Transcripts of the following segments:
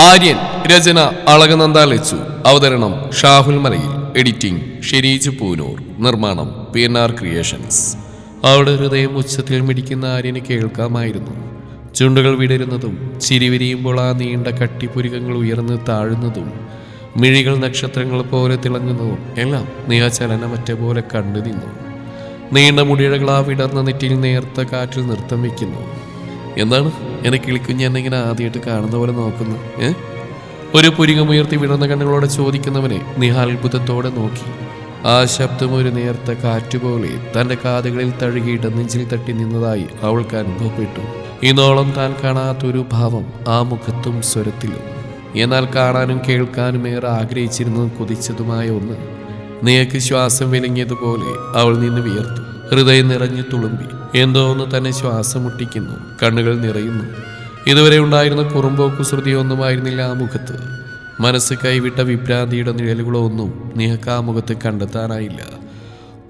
ആര്യൻ രചന അളകനന്ദ ലച്ചു അവതരണം ഷാഹുൽ മലയിൽ. എഡിറ്റിംഗ് ഷെരീജ് പൂനൂർ. നിർമ്മാണം P N R creations. അവിടെ ഹൃദയം ഉച്ചത്തിൽ മിടിക്കുന്ന ആര്യന് കേൾക്കാമായിരുന്നു. ചുണ്ടുകൾ വിടരുന്നതും ചിരിവിരിയുമ്പോൾ ആ നീണ്ട കട്ടിപ്പുരികങ്ങൾ ഉയർന്ന് താഴുന്നതും മിഴികൾ നക്ഷത്രങ്ങൾ പോലെ തിളങ്ങുന്നതും എല്ലാം നീ ആ ചലനമറ്റ പോലെ കണ്ടു നിന്നു. നീണ്ട മുടിഴകൾ ആ വിടർന്ന നെറ്റിയിൽ നേർത്ത കാറ്റിൽ നൃത്തം വെക്കുന്നു എന്താണ്? എന്നെ കിളിക്കുഞ്ഞ് എന്നെ ഇങ്ങനെ ആദ്യമായിട്ട് കാണുന്ന പോലെ നോക്കുന്നു ഏ? ഒരു പുരികമുയർത്തി വിടർന്ന കണ്ണുകളോടെ ചോദിക്കുന്നവനെ നിഹാൽ അത്ഭുതത്തോടെ നോക്കി. ആ ശബ്ദം ഒരു നേർത്ത കാറ്റുപോലെ തന്റെ കാതുകളിൽ തഴുകിയിട്ട് നെഞ്ചിൽ തട്ടി നിന്നതായി അവൾക്ക് അനുഭവപ്പെട്ടു. ഇന്നോളം താൻ കാണാത്തൊരു ഭാവം ആ മുഖത്തും സ്വരത്തിലും. എന്നാൽ കാണാനും കേൾക്കാനും ഏറെ ആഗ്രഹിച്ചിരുന്നതും കൊതിച്ചതുമായ ഒന്ന് നീക്ക് ശ്വാസം വിലങ്ങിയതുപോലെ അവൾ നിന്ന് വിയർത്തു. ഹൃദയം നിറഞ്ഞു തുളുമ്പി. എന്തോ ഒന്ന് തന്നെ ശ്വാസം മുട്ടിക്കുന്നു കണ്ണുകൾ നിറയുന്നു. ഇതുവരെ ഉണ്ടായിരുന്ന കുറുമ്പോ കുസൃതിയോ ഒന്നുമായിരുന്നില്ല ആ മുഖത്ത്. മനസ്സ് കൈവിട്ട വിഭ്രാന്തിയുടെ നിഴലുകളോ ഒന്നും നിഹക്ക് ആ മുഖത്ത് കണ്ടെത്താനായില്ല.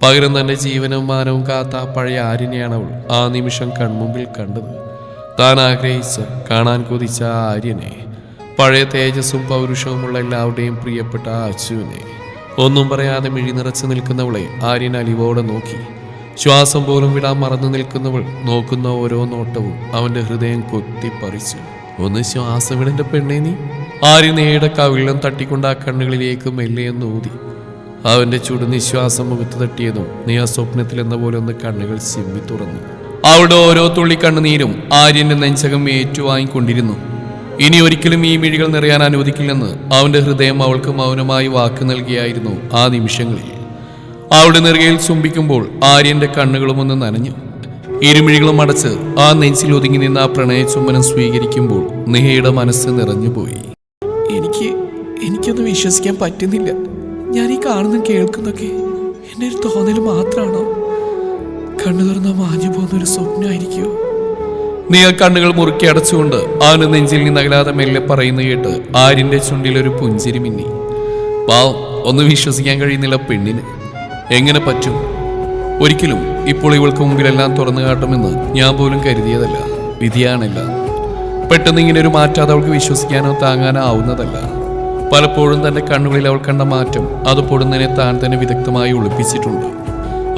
പകരം തന്റെ ജീവനും മാനവും കാത്ത ആ പഴയ ആര്യനെയാണ് അവൾ ആ നിമിഷം കൺമുമ്പിൽ കണ്ടത്. താൻ ആഗ്രഹിച്ച കാണാൻ കൊതിച്ച ആ ആര്യനെ പഴയ തേജസ്സും പൗരുഷവുമുള്ള എല്ലാവരുടെയും പ്രിയപ്പെട്ട ആ അച്ചുവിനെ ഒന്നും പറയാതെ മിഴി നിറച്ചു നിൽക്കുന്നവളെ ആര്യൻ അലിവോടെ നോക്കി. ശ്വാസം പോലും വിടാൻ മറന്നു നിൽക്കുന്നവൾ നോക്കുന്ന ഓരോ നോട്ടവും അവന്റെ ഹൃദയം കൊത്തിപ്പറിച്ചു ഒന്ന് ശ്വാസം വിടന്റെ പെണ്ണേ നീ. ആര്യൻ നേടക്ക കവിളം തട്ടിക്കൊണ്ട് ആ കണ്ണുകളിലേക്ക് മെല്ലെയെന്ന് ഊതി. അവന്റെ ചുടു നിശ്വാസം മുഖത്ത് തട്ടിയതും നീ ആ സ്വപ്നത്തിൽ എന്ന പോലെ ഒന്ന് കണ്ണുകൾ ചിമ്മി തുറന്നു. അവിടെ ഓരോ തുള്ളി കണ്ണുനീരും ആര്യന്റെ നെഞ്ചകം ഏറ്റുവാങ്ങിക്കൊണ്ടിരുന്നു. ഇനി ഒരിക്കലും ഈ മിഴികൾ നിറയാൻ അനുവദിക്കില്ലെന്ന് അവന്റെ ഹൃദയം അവൾക്ക് മൗനമായി വാക്ക് നൽകിയായിരുന്നു ആ നിമിഷങ്ങളിൽ. അവളുടെ നെറുകയിൽ ചുംബിക്കുമ്പോൾ ആര്യന്റെ കണ്ണുകളും ഒന്ന് നനഞ്ഞു. ഇരുമിഴികളും അടച്ച് ആ നെഞ്ചിൽ ഒതുങ്ങി നിന്ന് ആ പ്രണയ ചുംബനം സ്വീകരിക്കുമ്പോൾ നിഹയുടെ മനസ്സ് നിറഞ്ഞുപോയി. എനിക്ക് എനിക്കൊന്നും വിശ്വസിക്കാൻ പറ്റുന്നില്ല. ഞാൻ ഈ കാണുന്ന കേൾക്കുന്നൊക്കെ എന്റെ ഒരു തോന്നൽ മാത്രമാണോ? കണ്ണു തുറന്ന മാഞ്ഞു പോകുന്ന ഒരു സ്വപ്നമായിരിക്കുമോ നീ ആ കണ്ണുകൾ മുറുക്കി അടച്ചുകൊണ്ട് അവന് നെഞ്ചിൽ നിന്ന് അകലാതെ മെല്ലെ പറയുന്ന കേട്ട് ആര്യന്റെ ചുണ്ടിൽ ഒരു പുഞ്ചിരി മിന്നി. പാവം ഒന്നും വിശ്വസിക്കാൻ കഴിയുന്നില്ല പെണ്ണിന്. എങ്ങനെ പറ്റും? ഒരിക്കലും ഇപ്പോൾ ഇവൾക്ക് മുമ്പിലെല്ലാം തുറന്നു കാട്ടുമെന്ന് ഞാൻ പോലും കരുതിയതല്ല. വിധിയാണല്ല. പെട്ടെന്ന് ഇങ്ങനെ ഒരു മാറ്റാതെ അവൾക്ക് വിശ്വസിക്കാനോ താങ്ങാനോ ആവുന്നതല്ല. പലപ്പോഴും തന്റെ കണ്ണുകളിൽ അവൾ കണ്ട മാറ്റം അത് പൊടുന്നതിനെ താൻ തന്നെ വിദഗ്ധമായി ഒളിപ്പിച്ചിട്ടുണ്ട്.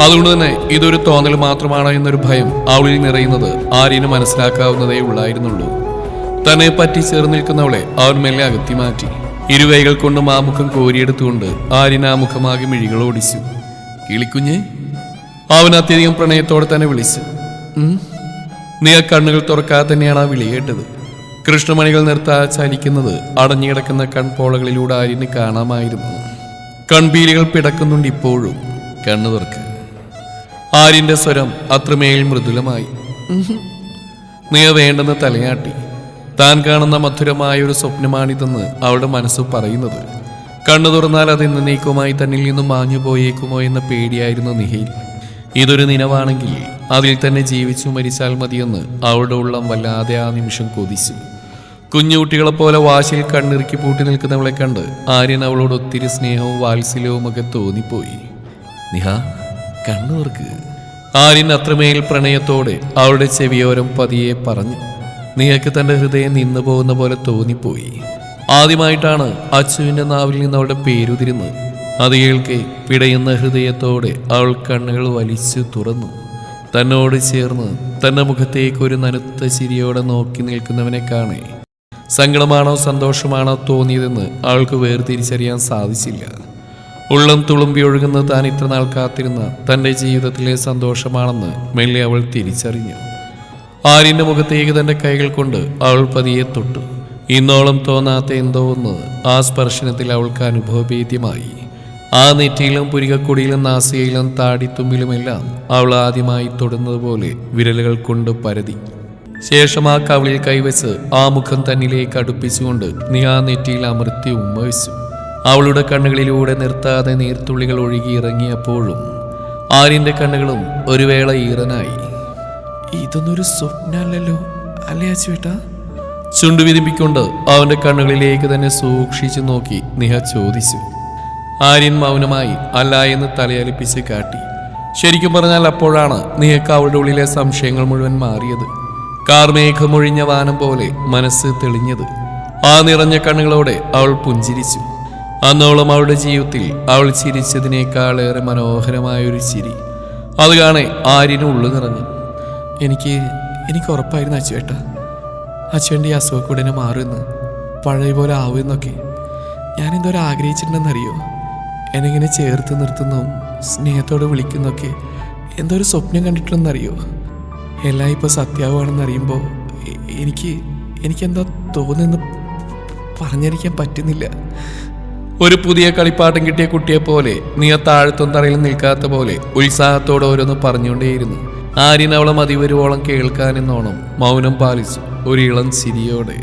അതുകൊണ്ട് തന്നെ ഇതൊരു തോന്നൽ മാത്രമാണോ എന്നൊരു ഭയം അവളിൽ നിറയുന്നത് ആര്യന് മനസ്സിലാക്കാവുന്നതേ ഉള്ളായിരുന്നുള്ളൂ. തന്നെ പറ്റി ചേർന്ന് നിൽക്കുന്നവളെ അവൻ മെല്ലെ അകത്തി മാറ്റി. ഇരുവൈകൾ കൊണ്ട് ആ മുഖം കോരിയെടുത്തുകൊണ്ട് ആര്യൻ ആ മുഖമാകെ മിഴികൾ ഓടിച്ചു കിളിക്കുഞ്ഞേ അവൻ അത്യധികം പ്രണയത്തോടെ തന്നെ വിളിച്ചു. നീ ആ കണ്ണുകൾ തുറക്കാതെ തന്നെയാണ് ആ വിളി കേട്ടത്. കൃഷ്ണമണികൾ നിർത്താ ചലിക്കുന്നത് അടഞ്ഞുകിടക്കുന്ന കൺപോളകളിലൂടെ ആര്യന് കാണാമായിരുന്നു. കൺപീലികൾ പിടക്കുന്നുണ്ട് ഇപ്പോഴും കണ്ണു തുറക്ക് ആര്യന്റെ സ്വരം അത്രമേൽ മൃദുലമായി. നീ വേണ്ടെന്ന് തലയാട്ടി. താൻ കാണുന്ന മധുരമായ ഒരു സ്വപ്നമാണിതെന്ന് അവളുടെ മനസ്സ് പറയുന്നത്. കണ്ണു തുറന്നാൽ അത് എന്നേക്കുമായി തന്നിൽ നിന്നും മാഞ്ഞു പോയേക്കുമോ എന്ന പേടിയായിരുന്നു നിഹയിൽ ഇതൊരു നിലവാണെങ്കിൽ അതിൽ തന്നെ ജീവിച്ചു മരിച്ചാൽ മതിയെന്ന് അവളുടെ ഉള്ളം വല്ലാതെ ആ നിമിഷം കൊതിച്ചു. കുഞ്ഞുകുട്ടികളെപ്പോലെ വാശിയിൽ കണ്ണിറുക്കി പൂട്ടി നിൽക്കുന്നവളെ കണ്ട് ആര്യൻ അവളോട് ഒത്തിരി സ്നേഹവും വാത്സല്യവും ഒക്കെ തോന്നിപ്പോയി. നിഹ കണ്ണൂർക്ക് ആര്യൻ അത്രമേൽ പ്രണയത്തോടെ അവളുടെ ചെവിയോരം പതിയെ പറഞ്ഞു. നിഹയ്ക്ക് തന്റെ ഹൃദയം നിന്നു പോകുന്ന പോലെ തോന്നിപ്പോയി. ആദ്യമായിട്ടാണ് അച്ചുവിന്റെ നാവിൽ നിന്ന് അവളുടെ പേരുതിരുന്നത്. അത് കേൾക്കെ പിടയുന്ന ഹൃദയത്തോടെ അവൾ കണ്ണുകൾ വലിച്ചു തുറന്നു. തന്നോട് ചേർന്ന് തന്റെ മുഖത്തേക്ക് ഒരു നനുത്ത ചിരിയോടെ നോക്കി നിൽക്കുന്നവനെ കാണേ. സങ്കടമാണോ സന്തോഷമാണോ തോന്നിയതെന്ന് അവൾക്ക് വേർതിരിച്ചറിയാൻ സാധിച്ചില്ല. ഉള്ളം തുളുമ്പി ഒഴുകുന്ന താൻ ഇത്ര നാൾ കാത്തിരുന്ന തന്റെ ജീവിതത്തിലെ സന്തോഷമാണെന്ന് മെല്ലെ അവൾ തിരിച്ചറിഞ്ഞു. ആര്യന്റെ മുഖത്തേക്ക് തന്റെ കൈകൾ കൊണ്ട് അവൾ പതിയെ തൊട്ടു. ഇന്നോളം തോന്നാത്ത എന്തോ ഒന്ന് ആ സ്പർശനത്തിൽ അവൾക്ക് അനുഭവഭേദ്യമായി ആ നെറ്റിയിലും പുരികക്കൊടിയിലും നാസികയിലും താടിത്തുമ്പിലുമെല്ലാം അവൾ ആദ്യമായി തൊടുന്നതുപോലെ വിരലുകൾ കൊണ്ട് പരതി. ശേഷം ആ കവിളിൽ കൈവച്ച് ആ മുഖം തന്നിലേക്ക് അടുപ്പിച്ചുകൊണ്ട് നീ ആ നെറ്റിയിൽ അമർത്തി ഉമ്മവിച്ചു അവളുടെ കണ്ണുകളിലൂടെ നിർത്താതെ നീർത്തുള്ളികൾ ഒഴുകി ഇറങ്ങിയപ്പോഴും ആര്യന്റെ കണ്ണുകളും ഒരു വേള ഈറനായി. ഇതൊന്നൊരു സ്വപ്നമല്ലല്ലോ അല്ലേ അച്ചുവേട്ടാ ചുണ്ടു വിരിപ്പിക്കൊണ്ട് അവന്റെ കണ്ണുകളിലേക്ക് തന്നെ സൂക്ഷിച്ചു നോക്കി നിഹ ചോദിച്ചു. ആര്യൻ മൗനമായി അല്ല എന്ന് തലയലിപ്പിച്ച് കാട്ടി. ശരിക്കും പറഞ്ഞാൽ അപ്പോഴാണ് നിഹക്ക് അവളുടെ ഉള്ളിലെ സംശയങ്ങൾ മുഴുവൻ മാറിയത്. കാർമേഘമൊഴിഞ്ഞ വാനം പോലെ മനസ്സ് തെളിഞ്ഞത്. ആ നിറഞ്ഞ കണ്ണുകളോടെ അവൾ പുഞ്ചിരിച്ചു. അന്നോളം അവളുടെ ജീവിതത്തിൽ അവൾ ചിരിച്ചതിനേക്കാൾ ഏറെ മനോഹരമായ ഒരു ചിരി. അത് കാണെ ആര്യന് ഉള്ളു നിറഞ്ഞു. എനിക്ക് എനിക്ക് ഉറപ്പായിരുന്നു അച്ചുവേട്ട അച്ചുവേന്റെ ഈ അസുഖം ഉടനെ മാറുമെന്ന് പഴയ പോലെ ആവുമെന്നൊക്കെ. ഞാൻ എന്തോരം ആഗ്രഹിച്ചിട്ടുണ്ടെന്നറിയോ എന്നെങ്ങനെ ചേർത്ത് നിർത്തുന്നതും സ്നേഹത്തോടെ വിളിക്കുന്നൊക്കെ എന്തോ ഒരു സ്വപ്നം കണ്ടിട്ടുണ്ടെന്നറിയോ? എല്ലാം ഇപ്പോൾ സത്യാവുകയാണെന്ന് അറിയുമ്പോൾ എനിക്ക് എനിക്കെന്താ തോന്നുന്നു പറഞ്ഞിരിക്കാൻ പറ്റുന്നില്ല. ഒരു പുതിയ കളിപ്പാട്ടം കിട്ടിയ കുട്ടിയെ പോലെ നീ താഴത്തും തറയിൽ നിൽക്കാത്ത പോലെ ഉത്സാഹത്തോടെ ഓരോന്ന് പറഞ്ഞുകൊണ്ടേയിരുന്നു. ആര്യൻ അവളെ മതിവരുവോളം കേൾക്കാനെന്നോണം മൗനം പാലിച്ചു. ഒരു ഇളം ചിരിയോടെ.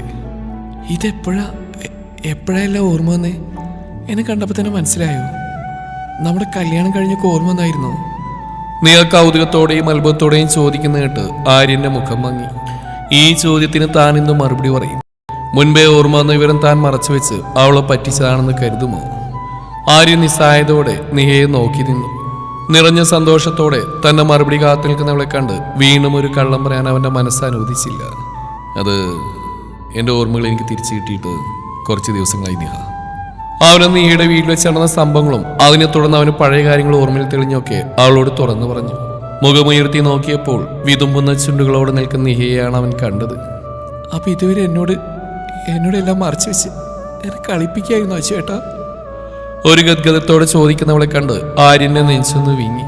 ഇതെപ്പോഴാ എപ്പോഴല്ല ഓർമ്മ വന്നേ? എന്നെ കണ്ടപ്പോൾ തന്നെ മനസ്സിലായോ? നമ്മുടെ കല്യാണം കഴിഞ്ഞൊക്കെ ഓർമ്മ വന്നായിരുന്നോ? നീ ആ കൗതുകത്തോടെയും അത്ഭുതത്തോടെയും ചോദിക്കുന്ന കേട്ട് ആര്യന്റെ മുഖം മങ്ങി. ഈ ചോദ്യത്തിന് താൻ ഇന്ന് മറുപടി പറയും. മുൻപേ ഓർമ്മ വന്ന വിവരം താൻ മറച്ചു വെച്ച് അവളെ പറ്റിച്ചതാണെന്ന് കരുതുമോ? ആര്യൻ നിസ്സായതോടെ നിഹയെ നോക്കി നിന്നു. നിറഞ്ഞ സന്തോഷത്തോടെ തന്നെ മറുപടി കാത്തു നിൽക്കുന്നവളെ കണ്ട് വീണ്ടും ഒരു കള്ളം പറയാൻ അവന്റെ മനസ്സ് അനുവദിച്ചില്ല. അത് എന്റെ ഓർമ്മകൾ എനിക്ക് തിരിച്ചു കിട്ടിയിട്ട് കുറച്ച് ദിവസങ്ങളായി നിഹ. അവനന്ന് ഈയിടെ വീട്ടിൽ വെച്ച് നടന്ന സംഭവങ്ങളും അതിനെ തുടർന്ന് അവന് പഴയ കാര്യങ്ങൾ ഓർമ്മയിൽ തെളിഞ്ഞൊക്കെ അവളോട് തുറന്നു പറഞ്ഞു. മുഖമുയർത്തി നോക്കിയപ്പോൾ വിതുമ്പുന്ന ചുണ്ടുകളോട് നിൽക്കുന്ന നിഹയാണ് അവൻ കണ്ടത്. അപ്പൊ ഇതുവരെ എന്നോട് എന്നോട് എല്ലാം മറച്ചു വെച്ച് എന്നെ കളിപ്പിക്കായിരുന്നു ചേട്ടാ? ഒരു ഗദ്ഗതത്തോടെ ചോദിക്കുന്നവളെ കണ്ട് ആര്യനെ നെഞ്ചൊന്ന് വീങ്ങി.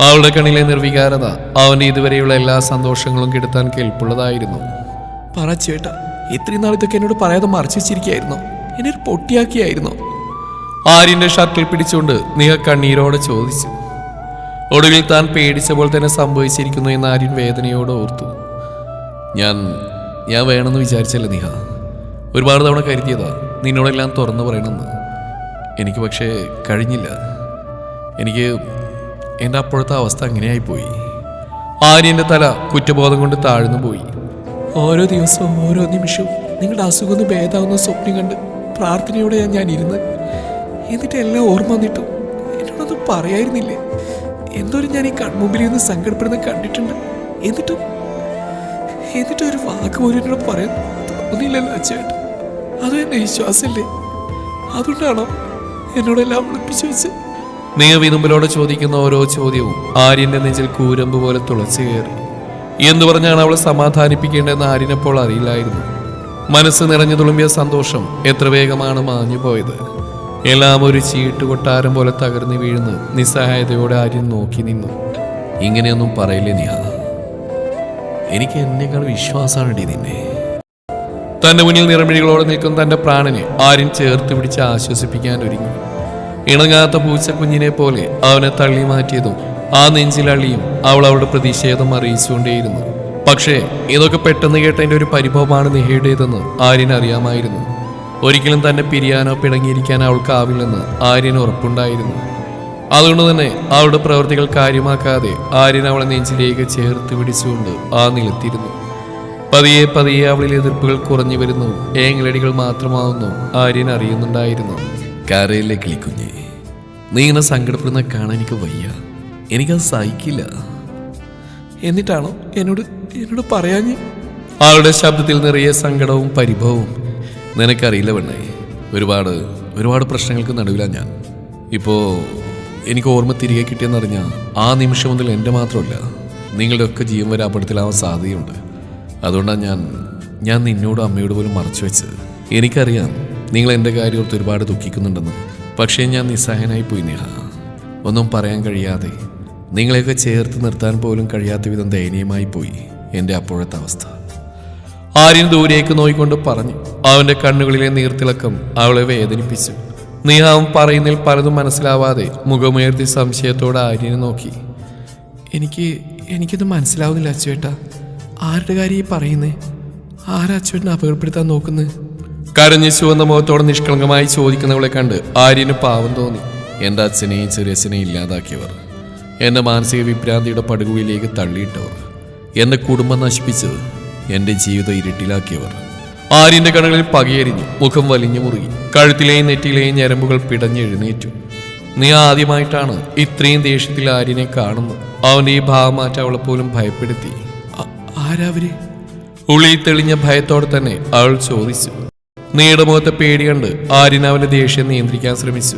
അവളുടെ കണ്ണിലെ നിർവികാരത അവന്റെ ഇതുവരെയുള്ള എല്ലാ സന്തോഷങ്ങളും കെടുത്താൻ കേൾപ്പുള്ളതായിരുന്നു പറ ചേട്ടാ. ഇത്രയും നാൾ ഇതൊക്കെ എന്നോട് പറയാതെ മറച്ചു വെച്ചിരിക്കുകയായിരുന്നോ. എന്നെ ഒരു പൊട്ടിയാക്കിയായിരുന്നോ. ആര്യന്റെ ഷർട്ടിൽ പിടിച്ചുകൊണ്ട് നിഹ കണ്ണീരോടെ ചോദിച്ചു. ഒടുവിൽ താൻ പേടിച്ച പോലെ തന്നെ സംഭവിച്ചിരിക്കുന്നു എന്ന് ആര്യൻ വേദനയോടെ ഓർത്തു. ഞാൻ ഞാൻ വേണമെന്ന് വിചാരിച്ചല്ല നിഹ. ഒരുപാട് തവണ കരുതിയതാ നിന്നോടെല്ലാം തുറന്നു പറയണമെന്ന്. എനിക്ക് പക്ഷേ കഴിഞ്ഞില്ല. എനിക്ക് എന്റെ അപ്പോഴത്തെ അവസ്ഥ അങ്ങനെയായിപ്പോയി ആര്യന്റെ തല കുറ്റബോധം കൊണ്ട് താഴ്ന്നു പോയി ഓരോ ദിവസവും ഓരോ നിമിഷവും നിങ്ങളുടെ അസുഖം ഒന്ന് ഭേദാവുന്ന സ്വപ്നം കണ്ട് പ്രാർത്ഥനയോടെയാണ് ഞാൻ ഇരുന്ന് എന്നിട്ട് എല്ലാം ഓർമ്മ വന്നിട്ടും. എന്നോടൊന്നും പറയായിരുന്നില്ലേ? എന്തോരം ഞാൻ ഈ കൺമുമ്പിൽ നിന്ന് സങ്കടപ്പെടുന്ന കണ്ടിട്ടുണ്ട്. എന്നിട്ടും എന്നിട്ട് ഒരു വാക്ക് പോലും എന്നോട് പറയാൻ തോന്നിയില്ലല്ലോ അച്ഛേട്ട അതും എന്റെ വിശ്വാസമില്ലേ? അതുകൊണ്ടാണോ എന്നോടെല്ലാം വിളിപ്പിച്ചു വെച്ച് നീ വിതുമ്പിലോടെ ചോദിക്കുന്ന ഓരോ ചോദ്യവും ആര്യന്റെ നെഞ്ചിൽ കൂരമ്പ് പോലെ തുളച്ചു കയറി. എന്ന് പറഞ്ഞാണ് അവളെ സമാധാനിപ്പിക്കേണ്ടതെന്ന് ആരിനെപ്പോൾ അറിയില്ലായിരുന്നു. മനസ്സ് നിറഞ്ഞു തുളുമ്പിയ സന്തോഷം എത്ര വേഗമാണ് മാഞ്ഞു പോയത്. എല്ലാം ഒരു ചീട്ട് കൊട്ടാരം പോലെ തകർന്നു വീഴുന്നു. നിസ്സഹായതയോടെ ആര്യൻ നോക്കി നിന്നു. ഇങ്ങനെയൊന്നും പറയില്ലേ നീ എനിക്ക് എന്നേക്കാൾ വിശ്വാസമാണ് നിന്നെ. തന്റെ മുന്നിൽ നിറമിഴികളോടെ നിൽക്കുന്ന തന്റെ പ്രാണനെ ആര്യൻ ചേർത്ത് പിടിച്ച് ആശ്വസിപ്പിക്കാൻ ഒരുങ്ങി. ഇണങ്ങാത്ത പൂച്ച കുഞ്ഞിനെ പോലെ അവനെ തള്ളി മാറ്റിയതും ആ നെഞ്ചിലള്ളിയും അവൾ അവളുടെ പ്രതിഷേധം അറിയിച്ചുകൊണ്ടേയിരുന്നു. പക്ഷേ ഇതൊക്കെ പെട്ടെന്ന് കേട്ടതിന്റെ ഒരു പരിഭവമാണ് നിഹയുടേതെന്ന് ആര്യൻ അറിയാമായിരുന്നു. ഒരിക്കലും തന്നെ പിരിയാനോ പിണങ്ങിയിരിക്കാനോ അവൾക്കാവില്ലെന്ന് ആര്യന് ഉറപ്പുണ്ടായിരുന്നു. അതുകൊണ്ട് തന്നെ അവളുടെ പ്രവൃത്തികൾ കാര്യമാക്കാതെ ആര്യൻ അവളെ നെഞ്ചിലേക്ക് ചേർത്ത് പിടിച്ചുകൊണ്ട് ആ നിലത്തിരുന്നു. പതിയെ പതിയെ അവളിൽ എതിർപ്പുകൾ കുറഞ്ഞു വരുന്നു. ഏങ്ങലടികൾ മാത്രമാവുന്നു ആര്യൻ അറിയുന്നുണ്ടായിരുന്നു കരയിലെ കിളിക്കുഞ്ഞെ നീ ഇങ്ങനെ സങ്കടപ്പെടുന്ന കാണാൻ എനിക്ക് വയ്യ. എനിക്കത് സഹിക്കില്ല. എന്നിട്ടാണോ എന്നോട് എന്നോട് പറയാഞ്ഞ്? ആളുടെ ശബ്ദത്തിൽ നിറയെ സങ്കടവും പരിഭവവും. നിനക്കറിയില്ല പെണ്ണേ ഒരുപാട് ഒരുപാട് പ്രശ്നങ്ങൾക്ക് നടുവിലാണ് ഞാൻ. ഇപ്പോൾ എനിക്ക് ഓർമ്മ തിരികെ കിട്ടിയെന്നറിഞ്ഞ ആ നിമിഷം മുതൽ എന്റെ മാത്രമല്ല നിങ്ങളുടെ ഒക്കെ ജീവൻ വരെ അപകടത്തിലാവാൻ സാധ്യതയുണ്ട്. അതുകൊണ്ടാണ് ഞാൻ ഞാൻ നിന്നോടും അമ്മയോട് പോലും മറച്ചു വെച്ചത്. എനിക്കറിയാം നിങ്ങൾ എന്റെ കാര്യം ഓർത്ത് ഒരുപാട് ദുഃഖിക്കുന്നുണ്ടെന്ന്. പക്ഷേ ഞാൻ നിസ്സഹായനായി പോയി നേഹ. ഒന്നും പറയാൻ കഴിയാതെ നിങ്ങളെയൊക്കെ ചേർത്ത് നിർത്താൻ പോലും കഴിയാത്ത വിധം ദയനീയമായി പോയി എന്റെ അപ്പോഴത്തെ അവസ്ഥ. ആര്യൻ ദൂരേക്ക് നോയിക്കൊണ്ട് പറഞ്ഞു അവന്റെ കണ്ണുകളിലെ നീർത്തിളക്കം അവളെ വേദനിപ്പിച്ചു. നീഹാവൻ പറയുന്നതിൽ പലതും മനസ്സിലാവാതെ മുഖമുയർത്തി സംശയത്തോടെ ആര്യനെ നോക്കി. എനിക്ക് എനിക്കിത് മനസ്സിലാവുന്നില്ല അച്ചുവേട്ട. ആരുടെ കാര്യം ഈ പറയുന്നേ? ആരാ അച്ചുവേട്ടനെ അപകടപ്പെടുത്താൻ നോക്കുന്നത് കരഞ്ഞ് ചുവന്ന മുഖത്തോടെ നിഷ്കളങ്കമായി ചോദിക്കുന്നവളെ കണ്ട് ആര്യന് പാവം തോന്നി. എന്റെ അച്ഛനെയും ചെറിയച്ഛനെയും ഇല്ലാതാക്കിയവർ. എന്നെ മാനസിക വിഭ്രാന്തിയുടെ പടുകുവിലേക്ക് തള്ളിയിട്ടവർ. എന്നെ കുടുംബം നശിപ്പിച്ചത് എന്റെ ജീവിതം ഇരുട്ടിലാക്കിയവർ. ആര്യന്റെ കണകളിൽ പകയരിഞ്ഞു മുഖം വലിഞ്ഞു മുറുകി. കഴുത്തിലെയും നെറ്റിയിലെയും ഞരമ്പുകൾ പിടഞ്ഞെഴുന്നേറ്റു നീ ആദ്യമായിട്ടാണ് ഇത്രയും ദേഷ്യത്തിൽ ആര്യനെ കാണുന്നത്. അവന്റെ ഈ ഭാവമാറ്റം അവളെ പോലും ഭയപ്പെടുത്തി. ആരാവര് ഉള്ളിൽ തെളിഞ്ഞ ഭയത്തോടെ തന്നെ അവൾ ചോദിച്ചു. നീയുടെ മുഖത്തെ പേടി കണ്ട് ആര്യൻ അവന്റെ ദേഷ്യം നിയന്ത്രിക്കാൻ ശ്രമിച്ചു.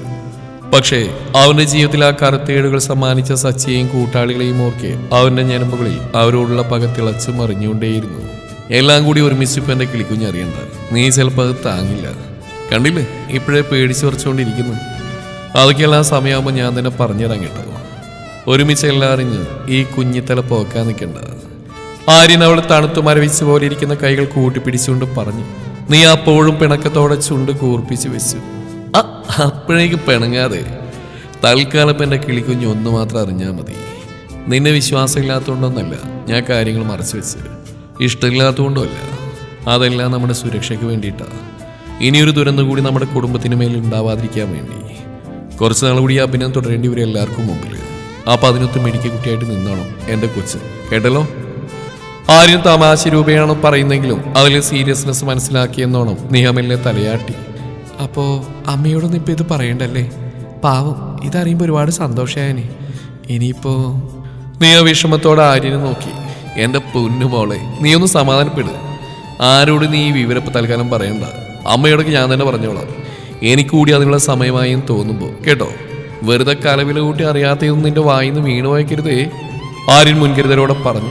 പക്ഷേ അവന്റെ ജീവിതത്തിൽ ആ കറുത്തേടുകൾ സമ്മാനിച്ച സച്ചിയെയും കൂട്ടാളികളെയും ഓർക്കെ അവന്റെ ഞരമ്പുകളിൽ അവരോടുള്ള പക തിളച്ചു മറിഞ്ഞുകൊണ്ടേയിരുന്നു. എല്ലാം കൂടി ഒരുമിച്ച് ഇപ്പൊ എന്റെ കിളിക്കുഞ്ഞറിയണ്ട നീ ചിലപ്പോൾ അത് താങ്ങില്ല. കണ്ടില്ലേ? ഇപ്പോഴേ പേടിച്ചു ഉറച്ചുകൊണ്ടിരിക്കുന്നു. അതൊക്കെയെല്ലാം സമയമാകുമ്പോൾ ഞാൻ തന്നെ പറഞ്ഞുതരാൻ കേട്ടോ. ഒരുമിച്ച് എല്ലാം അറിഞ്ഞ് ഈ കുഞ്ഞിത്തല പോക്കാൻ നിൽക്കണ്ട. ആര്യൻ അവൾ തണുത്തു മരവിച്ച് പോലെ ഇരിക്കുന്ന കൈകൾ കൂട്ടിപ്പിടിച്ചുകൊണ്ട് പറഞ്ഞു. നീ അപ്പോഴും പിണക്കത്തോടെ ചുണ്ട് കൂർപ്പിച്ച് വെച്ചു. ആ, അപ്പോഴേക്ക് പിണങ്ങാതെ തൽക്കാലം ഇപ്പം എന്റെ കിളിക്കുഞ്ഞ് ഒന്ന് മാത്രം അറിഞ്ഞാൽ മതി. നിന്നെ വിശ്വാസമില്ലാത്തതുകൊണ്ടൊന്നല്ല ഞാൻ കാര്യങ്ങൾ മറച്ചു വെച്ച് ഇഷ്ടമില്ലാത്തതുകൊണ്ടുമല്ല അതെല്ലാം നമ്മുടെ സുരക്ഷയ്ക്ക് വേണ്ടിയിട്ടാണ് ഇനിയൊരു ദുരന്തം കൂടി നമ്മുടെ കുടുംബത്തിന് മേൽ ഉണ്ടാവാതിരിക്കാൻ വേണ്ടി. കുറച്ച് നാൾ കൂടി അഭിനയം തുടരേണ്ടി വരും എല്ലാവർക്കും മുമ്പിൽ. ആ പതിനൊത്ത് മെഡിക്കൽ കുട്ടിയായിട്ട് നിന്നാണോ എന്റെ കൊച്ച്. കേട്ടല്ലോ? ആരും തമാശ രൂപയാണോ പറയുന്നെങ്കിലും അതിൽ സീരിയസ്നെസ് മനസ്സിലാക്കിയെന്നോണം നിയമലിനെ തലയാട്ടി. അപ്പോ അമ്മയോടൊന്നും ഇപ്പോൾ ഇത് പറയണ്ടല്ലേ? പാവം ഇതറിയുമ്പോൾ ഒരുപാട് സന്തോഷമായനെ ഇനിയിപ്പോൾ നീ ആ വിഷമത്തോടെ ആര്യനെ നോക്കി. എന്റെ പൊന്നുമോളെ നീ ഒന്ന് സമാധാനപ്പെട്. ആരോട് നീ ഈ വിവരപ്പ് തൽക്കാലം പറയണ്ട. അമ്മയോടൊക്കെ ഞാൻ തന്നെ പറഞ്ഞോളാം. എനിക്ക് കൂടി അതിനുള്ള സമയമായി എന്ന് തോന്നുമ്പോൾ കേട്ടോ? വെറുതെ കലവില കൂട്ടി അറിയാത്തതൊന്നും നിന്റെ വായിന്ന് വീണു വായിക്കരുതേ ആര്യൻ മുൻകരുതലോടെ പറഞ്ഞു.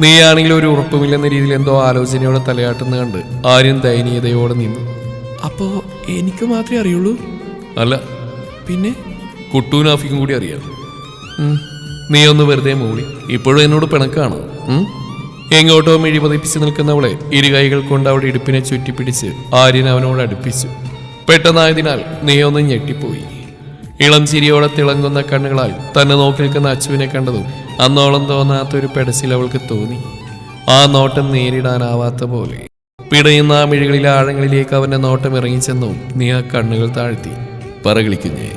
നീയാണെങ്കിൽ ഒരു ഉറപ്പുമില്ലെന്ന രീതിയിൽ എന്തോ ആലോചനയോടെ തലയാട്ടുന്ന കണ്ട് ആര്യൻ ദയനീയതയോടെ നിന്നു. അപ്പോ എനിക്ക് മാത്രമേ അറിയുള്ളൂ? അല്ല. പിന്നെ? കുട്ടൂനാഫിക്കും കൂടി അറിയാം. നീ ഒന്ന് വെറുതെ മൂളി. ഇപ്പോഴും എന്നോട് പിണക്കാണ്? എങ്ങോട്ടോ മിഴി പതിപ്പിച്ച് നിൽക്കുന്നവളെ ഇരു കൈകൾ കൊണ്ട് അവിടെ ഇടുപ്പിനെ ചുറ്റിപ്പിടിച്ച് ആര്യൻ അവനോട് അടുപ്പിച്ചു. പെട്ടെന്നായതിനാൽ നീ ഒന്ന് ഞെട്ടിപ്പോയി. ഇളം ചിരിയോടെ തിളങ്ങുന്ന കണ്ണുകളാൽ തന്നെ നോക്കി നിൽക്കുന്ന അച്ചുവിനെ കണ്ടതും അന്നോളം തോന്നാത്ത ഒരു പെടസിൽ അവൾക്ക് തോന്നി. ആ നോട്ടം നേരിടാനാവാത്ത പോലെ. പിടയുന്ന ആ മിഴികളിലെ ആഴങ്ങളിലേക്ക് അവന്റെ നോട്ടം ഇറങ്ങിച്ചെന്നു നീ ആ കണ്ണുകൾ താഴ്ത്തി. പറകളിക്കുന്നേ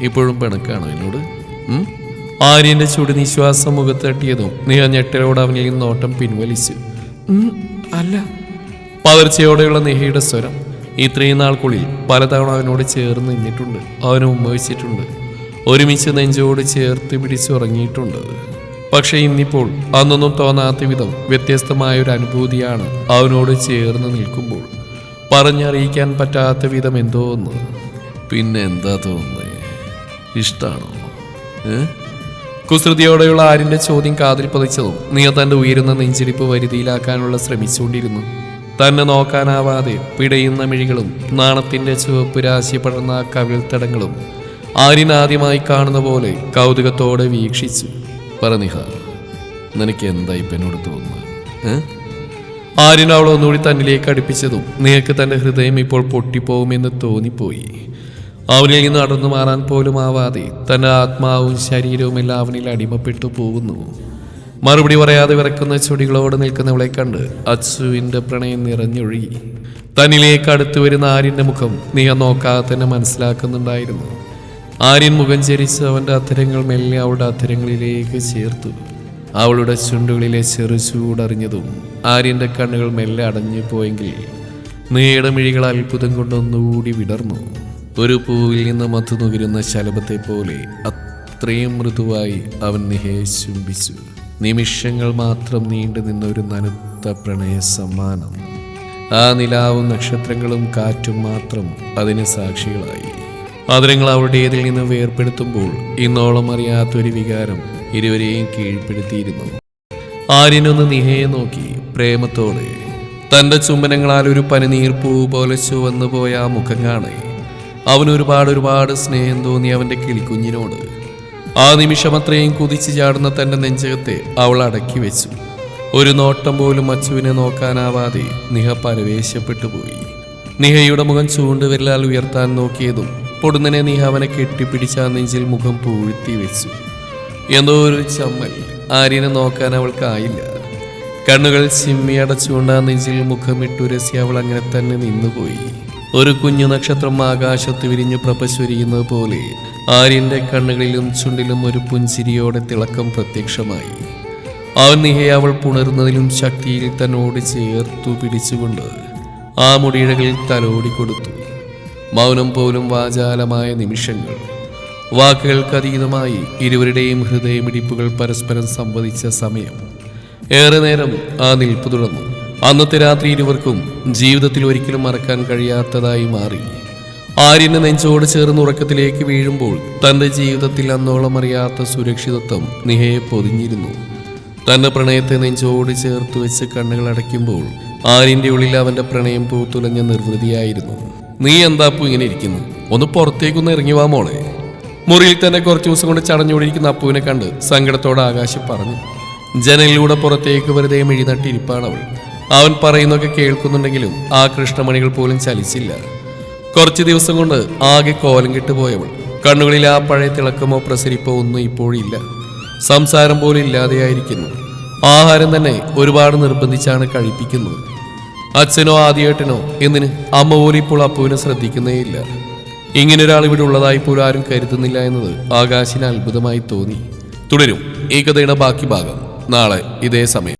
ഇപ്പോഴും പിണക്കാണോ എന്നോട്? ആര്യന്റെ ചുടു നിശ്വാസം മുഖത്തട്ടിയതും നീ ആ ഞെട്ടലോട് അവനിൽ നോട്ടം പിൻവലിച്ചു. അല്ല. പകർച്ചയോടെയുള്ള നിഹയുടെ സ്വരം ഇത്രയും നാൾക്കുള്ളിൽ പലതവണ അവനോട് ചേർന്ന് നിന്നിട്ടുണ്ട് അവനെ ഉമ്മവിച്ചിട്ടുണ്ട് ഒരുമിച്ച് നെഞ്ചോട് ചേർത്ത് പിടിച്ചുറങ്ങിയിട്ടുണ്ട്. പക്ഷെ ഇന്നിപ്പോൾ അന്നൊന്നും തോന്നാത്ത വിധം വ്യത്യസ്തമായ ഒരു അനുഭൂതിയാണ് അവനോട് ചേർന്ന് നിൽക്കുമ്പോൾ. പറഞ്ഞറിയിക്കാൻ പറ്റാത്ത വിധം എന്തോ ഒന്ന്. പിന്നെ എന്താ തോന്നുന്നേ? ഇഷ്ടാണോ? ഏ? കുസൃതിയോടെയുള്ള ആരിന്റെ ചോദ്യം കാതിൽ പതിച്ചതും നീ തന്റെ ഉയരുന്ന നെഞ്ചിരിപ്പ് വരുതിയിലാക്കാനുള്ള ശ്രമിച്ചുകൊണ്ടിരുന്നു. തന്നെ നോക്കാനാവാതെ പിടയുന്ന മിഴികളും നാണത്തിന്റെ ചുവപ്പ് രാശി പടർന്ന കവിൾത്തടങ്ങളും ആര്യൻ ആദ്യമായി കാണുന്ന പോലെ കൗതുകത്തോടെ വീക്ഷിച്ചു. പറ നിഹ നിനക്ക് എന്താ ഇപ്പം എന്നോട് തോന്നുന്നത്? അവൾ ഒന്നുകൂടി തന്നിലേക്ക് അടുപ്പിച്ചതും നിനക്ക് തന്റെ ഹൃദയം ഇപ്പോൾ പൊട്ടിപ്പോകുമെന്ന് തോന്നിപ്പോയി. അവനിൽ നിന്ന് നടന്നു മാറാൻ പോലും ആവാതെ തന്റെ ആത്മാവും ശരീരവും എല്ലാം അവനിൽ അടിമപ്പെട്ടു പോകുന്നു. മറുപടി പറയാതെ വിറക്കുന്ന ചെടികളോട് നിൽക്കുന്നവളെ കണ്ട് അച്ചുവിന്റെ പ്രണയം നിറഞ്ഞൊഴുകി. തന്നിലേക്ക് അടുത്തു വരുന്ന ആര്യന്റെ മുഖം നീ നോക്കാതെ തന്നെ മനസ്സിലാക്കുന്നുണ്ടായിരുന്നു. ആര്യൻ മുഖം ചരിച്ച് അവന്റെ അധരങ്ങൾ മെല്ലെ അവളുടെ അധരങ്ങളിലേക്ക് ചേർത്തു. അവളുടെ ചുണ്ടുകളിലെ ചെറു ചൂടറിഞ്ഞതും ആര്യന്റെ കണ്ണുകൾ മെല്ലെ അടഞ്ഞു പോയെങ്കിൽ നീടമിഴികൾ മിഴികൾ അത്ഭുതം കൊണ്ടൊന്നുകൂടി വിടർന്നു. ഒരു പൂവിൽ നിന്ന് മധു നുകരുന്ന ശലഭത്തെ പോലെ അത്രയും മൃദുവായി അവൻ നിഹയെ ചുംബിച്ചു നിമിഷങ്ങൾ മാത്രം നീണ്ടു നിന്ന ഒരു നനുത്ത പ്രണയ സമ്മാനം. ആ നിലാവും നക്ഷത്രങ്ങളും കാറ്റും മാത്രം അതിന് സാക്ഷികളായി. അതിരങ്ങൾ അവളുടേതിൽ നിന്ന് വേർപ്പെടുത്തുമ്പോൾ ഇന്നോളം അറിയാത്തൊരു വികാരം ഇരുവരെയും കീഴ്പ്പെടുത്തിയിരുന്നു. ആര്യനൊന്ന് നിഹയെ നോക്കി പ്രേമത്തോടെ തന്റെ ചുംബനങ്ങളാൽ ഒരു പനിനീർ പൂ പോലെ ചുവന്നു പോയ ആ മുഖം കാണേ. അവനൊരുപാട് ഒരുപാട് സ്നേഹം തോന്നി അവന്റെ കിളിക്കുഞ്ഞിനോട്. ആ നിമിഷം അത്രയും കുതിച്ചു ചാടുന്ന തന്റെ നെഞ്ചകത്തെ അവൾ അടക്കി വെച്ചു. ഒരു നോട്ടം പോലും അച്ചുവിനെ നോക്കാനാവാതെ നിഹ പരവേശപ്പെട്ടു പോയി. നിഹയുടെ മുഖം ചൂണ്ടുവിരലാൽ ഉയർത്താൻ നോക്കിയതും പൊടുന്നനെ നീ അവനെ കെട്ടിപ്പിടിച്ച നെഞ്ചിൽ മുഖം പൂഴ്ത്തി വെച്ചു. എന്തോ ഒരു ചമ്മൽ. ആര്യനെ നോക്കാൻ അവൾക്കായില്ല. കണ്ണുകൾ ചിമ്മി അടച്ചുകൊണ്ട് ആ നെഞ്ചിൽ മുഖമിട്ടുരസി അവൾ അങ്ങനെ തന്നെ നിന്നുപോയി. ഒരു കുഞ്ഞു നക്ഷത്രം ആകാശത്ത് വിരിഞ്ഞു പ്രപശ്വരിയുന്നത് പോലെ ആര്യന്റെ കണ്ണുകളിലും ചുണ്ടിലും ഒരു പുഞ്ചിരിയോടെ തിളക്കം പ്രത്യക്ഷമായി. അവൻ നിഹയെ അവൾ പുണരുന്നതിലും ശക്തിയിൽ തന്നോട് ചേർത്തു പിടിച്ചുകൊണ്ട് ആ മുടിയിഴകളിൽ തലോടി കൊടുത്തു. മൗനം പോലും വാചാലമായ നിമിഷങ്ങൾ. വാക്കുകൾക്കതീതമായി ഇരുവരുടെയും ഹൃദയമിടിപ്പുകൾ പരസ്പരം സംവദിച്ച സമയം. ഏറെ നേരം ആ നിൽപ്പ് തുടർന്നു. അന്നത്തെ രാത്രി ഇരുവർക്കും ജീവിതത്തിൽ ഒരിക്കലും മറക്കാൻ കഴിയാത്തതായി മാറി. ആര്യന് നെഞ്ചോട് ചേർന്ന് ഉറക്കത്തിലേക്ക് വീഴുമ്പോൾ തന്റെ ജീവിതത്തിൽ അന്നോളം അറിയാത്ത സുരക്ഷിതത്വം നിഹയെ പൊതിഞ്ഞിരുന്നു. തന്റെ പ്രണയത്തെ നെഞ്ചോട് ചേർത്ത് വെച്ച് കണ്ണുകൾ അടയ്ക്കുമ്പോൾ ആര്യന്റെ ഉള്ളിൽ അവന്റെ പ്രണയം പൂത്തുലഞ്ഞ നിർവൃതിയായിരുന്നു. നീ എന്താ അപ്പു ഇങ്ങനെ ഇരിക്കുന്നു? ഒന്ന് പുറത്തേക്കൊന്ന് ഇറങ്ങി വാ മോളെ. മുറിയിൽ തന്നെ കുറച്ച് ദിവസം കൊണ്ട് ചടഞ്ഞുകൊണ്ടിരിക്കുന്ന അപ്പുവിനെ കണ്ട് സങ്കടത്തോടെ ആകാശം പറഞ്ഞു ജനലിലൂടെ പുറത്തേക്ക് വെറുതെ മെഴിനട്ടിരിപ്പാണ് അവൾ. അവൻ പറയുന്നൊക്കെ കേൾക്കുന്നുണ്ടെങ്കിലും ആ കൃഷ്ണമണികൾ പോലും ചലിച്ചില്ല. കുറച്ച് ദിവസം കൊണ്ട് ആകെ കോലം കെട്ടുപോയവൾ. കണ്ണുകളിൽ ആ പഴയ തിളക്കമോ പ്രസരിപ്പോ ഒന്നും ഇപ്പോഴില്ല. സംസാരം പോലും ഇല്ലാതെയായിരിക്കുന്നു. ആഹാരം തന്നെ ഒരുപാട് നിർബന്ധിച്ചാണ് കഴിപ്പിക്കുന്നത്. അച്ഛനോ ആദ്യേട്ടനോ എന്നിന് അമ്മ പോലും ഇപ്പോൾ അപ്പുവിനെ ശ്രദ്ധിക്കുന്നേയില്ല. ഇങ്ങനെ ഒരാൾ ഇവിടെ ഉള്ളതായി പോലും ആരും കരുതുന്നില്ല എന്നത് ആകാശിന് അത്ഭുതമായി തോന്നി. തുടരും. ഈ കഥയുടെ ബാക്കി ഭാഗം. നാളെ ഇതേ സമയം.